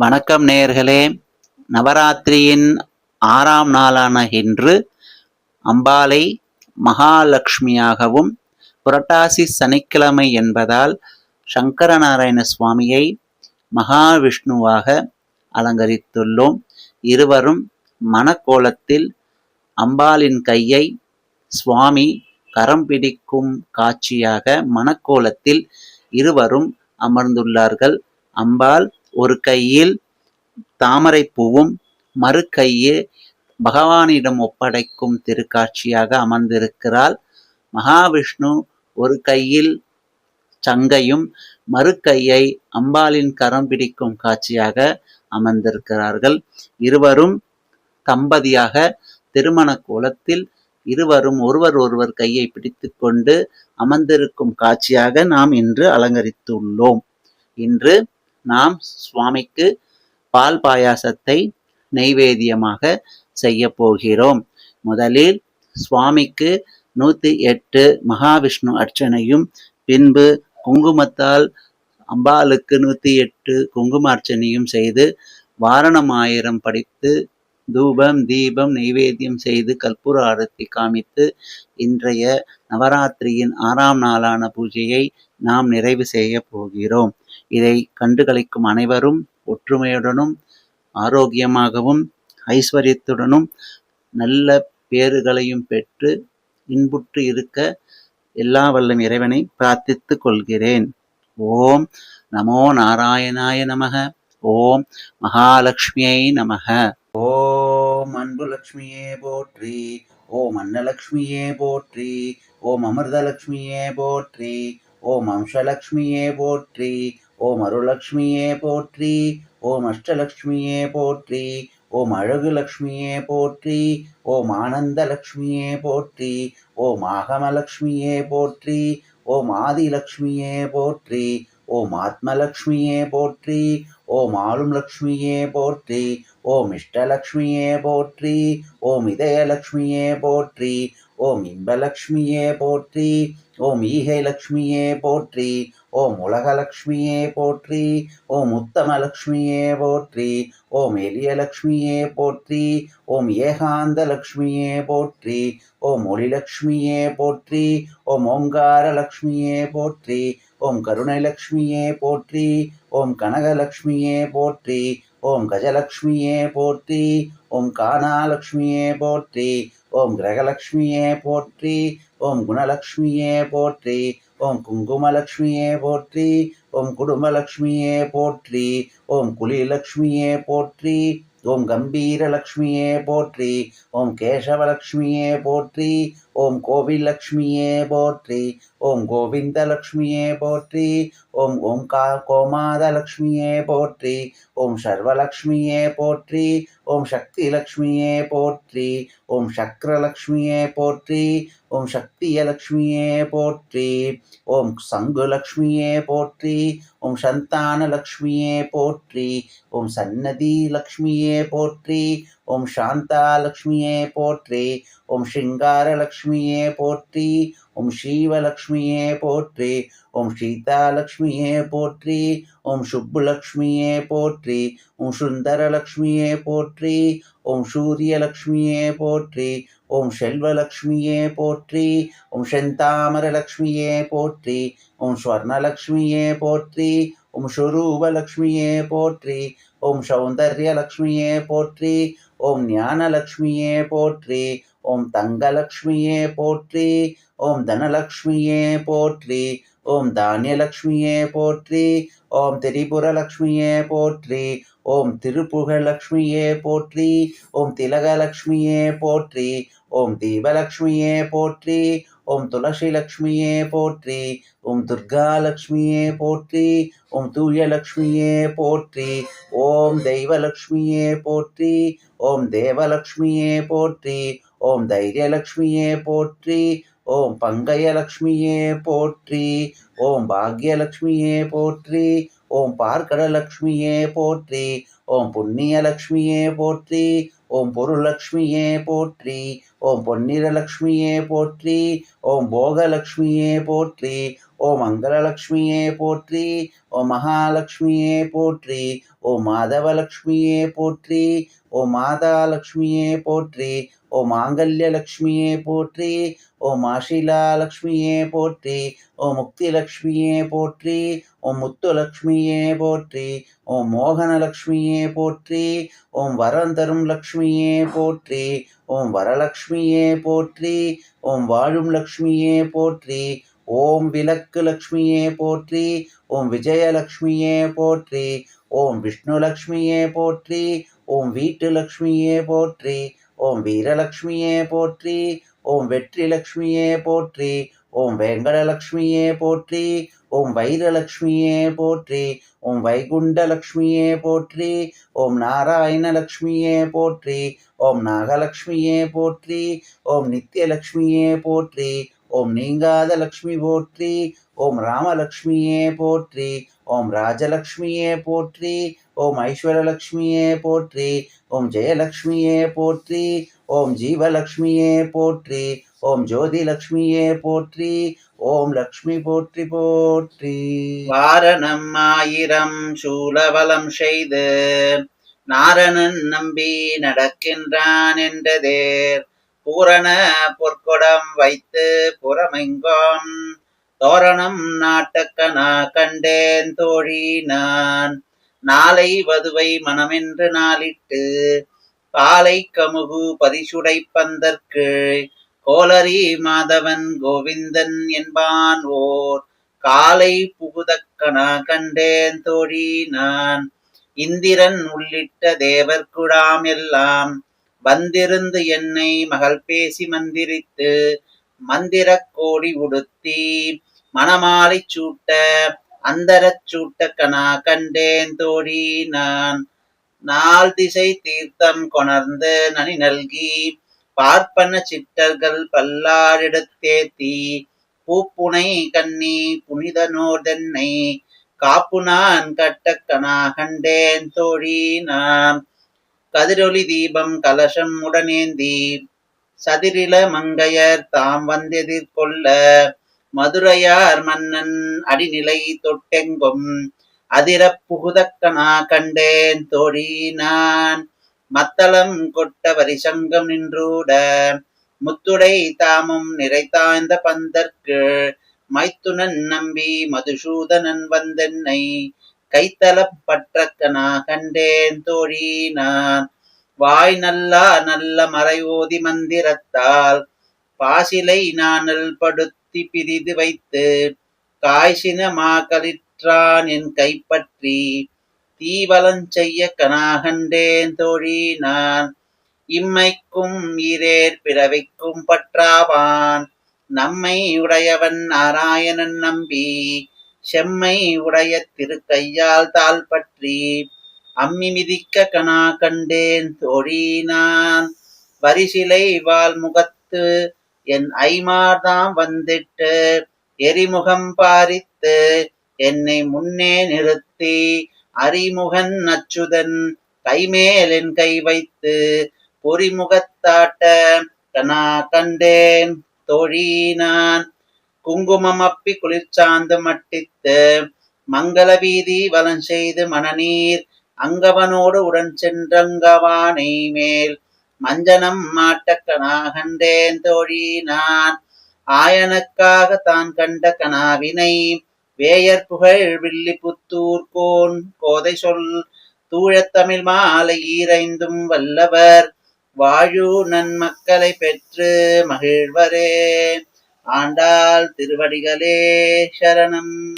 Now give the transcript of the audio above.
வணக்கம் நேயர்களே. நவராத்திரியின் ஆறாம் நாளான இன்று அம்பாளை மகாலட்சுமியாகவும் புரட்டாசி சனிக்கிழமை என்பதால் சங்கரநாராயண சுவாமியை மகாவிஷ்ணுவாக அலங்கரித்துள்ளோம். இருவரும் மணக்கோலத்தில் அம்பாளின் கையை சுவாமி கரம் பிடிக்கும் காட்சியாக மணக்கோலத்தில் இருவரும் அமர்ந்துள்ளார்கள். அம்பாள் ஒரு கையில் தாமரை பூவும் மறு கையில் பகவானிடம் ஒப்படைக்கும் திருக்காட்சியாக அமர்ந்திருக்கிறாள். மகாவிஷ்ணு ஒரு கையில் சங்கையும் மறு கையை அம்பாளின் கரம் பிடிக்கும் காட்சியாக அமர்ந்திருக்கிறார்கள். இருவரும் தம்பதியாக திருமண கோலத்தில் இருவரும் ஒருவர் ஒருவர் கையை பிடித்துக்கொண்டு அமர்ந்திருக்கும் காட்சியாக நாம் இன்று அலங்கரித்துள்ளோம். இன்று நாம் சுவாமிக்கு பால் பாயாசத்தை நெய்வேதியமாக செய்ய போகிறோம். முதலில் சுவாமிக்கு நூற்றி எட்டு மகாவிஷ்ணு அர்ச்சனையும் பின்பு குங்குமத்தால் அம்பாளுக்கு நூற்றி எட்டு குங்கும அர்ச்சனையும் செய்து வாரணம் ஆயிரம் படித்து தூபம் தீபம் நெய்வேத்தியம் செய்து கற்பூர ஆரத்தி காமித்து இன்றைய நவராத்திரியின் ஆறாம் நாளான பூஜையை நாம் நிறைவு செய்ய போகிறோம். இதை கண்டுகளிக்கும் அனைவரும் ஒற்றுமையுடனும் ஆரோக்கியமாகவும் ஐஸ்வர்யத்துடனும் நல்ல பேறுகளையும் பெற்று இன்புற்று இருக்க எல்லா வல்லம் இறைவனை பிரார்த்தித்து கொள்கிறேன். ஓம் நமோ நாராயணாய நமக. ஓம் மகாலட்சுமியை நமக. ஓம் அன்பு லக்ஷ்மியே போற்றி. ஓம் அன்னலக்ஷ்மியே போற்றி. ஓம் அமிர்தலக்ஷ்மியே போற்றி. ஓம் அம்சலக்ஷ்மியே போற்றி. ஓம் அருளக்ஷ்மியே போற்றி ஓம் அஷ்டலக்ஷ்மியே போற்றி ஓம் அழகு லக்ஷ்மியே போற்றி ஓம் ஆனந்த லக்ஷ்மியே போற்றி ஓம் ஆகமலக்ஷ்மியே போற்றி ஓம் ஆதிலக்ஷ்மியே போற்றி ஓம் ஆத்மலக்ஷ்மியே போற்றி ஓம் ஆளும் லக்ஷ்மியே போற்றி ஓம் இஷ்டலக்ஷ்மியே போற்றி ஓம் இதயலக்ஷ்மியே போற்றி ஓம் இன்பலக்ஷ்மியே போற்றி ஓம் ஈகை லக்ஷ்மியே போற்றி ஓம் உலகலக்ஷ்மியே போற்றி ஓம் உத்தமலக்ஷ்மியே போற்றி ஓம் எளியலக்ஷ்மியே போற்றி ஓம் ஏகாந்த லக்ஷ்மியே போற்றி ஓம் ஒளிலக்ஷ்மியே போற்றி ஓம் ஓங்கார லக்ஷ்மியே போற்றி ஓம் கருணைலக்ஷ்மியே போற்றி ஓம் கனகலக்ஷ்மியே போற்றி ஓம் கஜலக்ஷ்மியே போற்றி ஓம் கானாலக்ஷ்மியே போற்றி ஓம் கிரகலக்ஷ்மியே போற்றி ஓம் குணலக்ஷ்மியே போற்றி ஓம் குங்குமலக்ஷ்மியே போற்றி ஓம் குடும்பலக்ஷ்மியே போற்றி ஓம் குலிலக்ஷ்மியே போற்றி. ஓம் கம்பீரலக்ஷ்மியே போற்றி ஓம் கேசவலக்ஷ்மியே போற்றி ஓம் கோவிலக்ஷ்மியே போற்றி ஓம் கோவிந்தலக்ஷ்மியே போற்றி ஓம் ஓம்கா கோமாதலக்ஷ்மியே போற்றி ஓம் சர்வலக்ஷ்மியே போற்றி ஓம் சக்திலக்ஷ்மியே போற்றி ஓம் சக்கரலக்ஷ்மியே போற்றி ஓம் சக்தியலக்ஷ்மியே போற்றி ஓம் சங்குலக்ஷ்மியே போற்றி ஓம் சந்தானலக்ஷ்மியே போற்றி ஓம் சன்னதி லக்ஷ்மியே போற்றி ஓம் சாந்தாலக்ஷ்மியே போற்றி ஓம் ஸ்ருங்காரலக்ஷ்மியே போற்றி ஓம் ஸ்ரீவலக்ஷ்மியே போற்றி ஓம் சீதாலக்ஷ்மியே போற்றி ஓம் சுப்புலக்ஷ்மியே போற்றி ஓம் சுந்தரலக்ஷ்மியே போற்றி ஓம் சூரியலக்ஷ்மியே போற்றி ஓம் செல்வலக்ஷ்மியே போற்றி ஓம் செந்தாமரலக்ஷ்மியே போற்றி ஓம் ஸ்வர்ணலக்ஷ்மியே போற்றி ஓம் ஸ்வரூபலக்ஷ்மியே போற்றி ஓம் சௌந்தர்யலக்ஷ்மியே போற்றி ஓம் ஞானலக்ஷ்மியே போற்றி ஓம் தங்கலக்ஷ்மியே போற்றி ஓம் தனலக்ஷ்மியே போற்றி ஓம் தானியலக்ஷ்மியே போற்றி ஓம் திரிபுரலக்ஷ்மியே போற்றி ஓம் திருப்புகலக்ஷ்மியே போற்றி ஓம் திலகலக்ஷ்மியே போற்றி ஓம் தீபலக்ஷ்மியே போற்றி ஓம் துளசி லக்ஷ்மியே போற்றி ஓம் துர்கா லக்ஷ்மியே போற்றி ஓம் தூயலக்ஷ்மியே போற்றி ஓம் தெய்வலக்ஷ்மியே போற்றி ஓம் தேவலக்ஷ்மியே போற்றி ஓம் தைரியலக்ஷ்மியே போற்றி ஓம் பங்கயலக்ஷ்மியே போற்றி ஓம் பாக்யலக்ஷ்மியே போற்றி ஓம் பார்க்கடலக்ஷ்மியே போற்றி ஓம் புண்ணியலக்ஷ்மியே போற்றி ஓம் பொருளக்ஷ்மியே போற்றி ஓம் பொன்னிறலக்ஷ்மியே போற்றி ஓம் போகலக்ஷ்மியே போற்றி ஓ மங்களலக்ஷ்மியே போற்றி ஓ மகாலட்சுமியே போற்றி ஓ மாதவலக்ஷ்மியே போற்றி ஓ மாதாலட்சுமியே போற்றி ஓ மாங்கல்யலக்ஷ்மியே போற்றி ஓ மாஷிலாலக்ஷ்மியே போற்றி ஓ முக்திலக்ஷ்மியே போற்றி ஓம் முத்துலக்ஷ்மியே போற்றி ஓம் மோகனலக்ஷ்மியே போற்றி ஓம் வரம் தரும் லக்ஷ்மியே போற்றி ஓம் வரலக்ஷ்மியே போற்றி ஓம் வாழும் லக்ஷ்மியே போற்றி ஓம் விளக்கு லக்ஷ்மியே போற்றி ஓம் விஜயலக்ஷ்மியே போற்றி ஓம் விஷ்ணு லக்ஷ்மியே போற்றி ஓம் வீட்டு லக்ஷ்மியே போற்றி ஓம் வீரலக்ஷ்மியே போற்றி ஓம் வெற்றி லக்ஷ்மியே போற்றி ஓம் வெங்கடலக்ஷ்மியே போற்றி ஓம் வைரலக்ஷ்மியே போற்றி ஓம் வைகுண்டலக்ஷ்மியே போற்றி ஓம் நாராயணலக்ஷ்மியே போற்றி ஓம் நாகலக்ஷ்மியே போற்றி ஓம் நித்யலக்ஷ்மியே போற்றி ஓம் நீங்காத லக்ஷ்மி போற்றி ஓம் ராமலக்ஷ்மியே போற்றி ஓம் ராஜலக்ஷ்மியே போற்றி ஓம் ஐஸ்வரலக்ஷ்மியே போற்றி ஓம் ஜெயலக்ஷ்மியே போற்றி ஓம் ஜீவலக்ஷ்மியே போற்றி ஓம் ஜோதி லக்ஷ்மியே போற்றி ஓம் லக்ஷ்மி போற்றி போற்றி. வாரணம் ஆயிரம் சூலவலம் செய்து நாரணன் நம்பி நடக்கின்றான் என்றதேர். பூரண பொற்கொடம் வைத்து புறமெங்கும் தோரணம் நாட்டக்கனா கண்டேன் தோழி நான். நாளை வதுவை மனமென்று நாளிட்டு பாலை கமுகு பரிசுடை பந்தற்கு கோலரி மாதவன் கோவிந்தன் என்பான் ஓர் காலை புகுதக்கனா கண்டேன் தோழி நான். இந்திரன் உள்ளிட்ட தேவர்குடாம் எல்லாம் வந்திருந்து என்னை மகள் பேசி மந்திரித்து மந்திரக் கோடி உடுத்தி மணமாலை சூட்ட அந்தரச் சூட்ட கணா கண்டேன் தோழி நான். நாள் திசை தீர்த்தம் கொணர்ந்து நனி நல்கி பார்ப்பன சிட்டர்கள் பல்லாரிடத்தேத்தி பூப்புனை கண்ணி புனிதனோதென்னை காப்பு நான் கட்டக்கனா கண்டேன் தோழி நான். கதிரொலி தீபம் கலசம் உடனேந்தி சதிரில மங்கையர் தாம் வந்தெதிர்கொள்ள மதுரையார் மன்னன் அடிநிலை தொட்டெங்கும். அதிரப் புகுதக்கனா கண்டேன் தோழி நான். மத்தளம் கொட்ட வரிசங்கம் நின்றூட முத்துடை தாமும் நிறைத்தாய்ந்த பந்தற்கு மைத்துனன் நம்பி மதுசூதனன் வந்தென்னை கைத்தலப்பற்றக்கனா கண்டேன் தோழி நான் வாய் நல்லா நல்ல மறைவோதி மந்திரத்தால் பாசிலை நானல் படுத்தி பிரிது வைத்து காய்சின மாக்களிற்றான் என் கைப்பற்றி தீவலஞ்செய்ய கனாகண்டேன் தோழி நான் இம்மைக்கும் ஈரேர் பிறவிக்கும் பற்றாவான். நம்மை உடையவன் நாராயணன் நம்பி செம்மை உடைய திருக்கையால் தாள் பற்றி அம்மி மிதிக்க கனா கண்டேன் தோழி நான் வரிசிலை வால் முகத்து என் ஐமார்தாம் வந்திட்டு எரிமுகம் பாரித்து என்னை முன்னே நிறுத்தி அறிமுகன் அச்சுதன் கைமேலின் கை வைத்து பொறிமுகத்தாட்ட கனா கண்டேன் தொழினான். குங்குமம் அப்பி குளிர்ச்சாந்து மட்டித்து மங்கள வீதி வலம் செய்து மணநீர் அங்கவனோடு உடன் சென்றங்கவானை மேல் மஞ்சனம் மாட்டக்கனா கண்டேன் தோழி நான் ஆயனுக்காக தான் கண்ட கனாவினை வேயர் புகழ் வில்லி புத்தூர் கோன் கோதை சொல் தூழத்தமிழ் மாலை ஈரைந்தும் வல்லவர். வாழு நன்மக்களை பெற்று மகிழ்வரே. ஆண்டாள் திருவடிகளே சரணம்.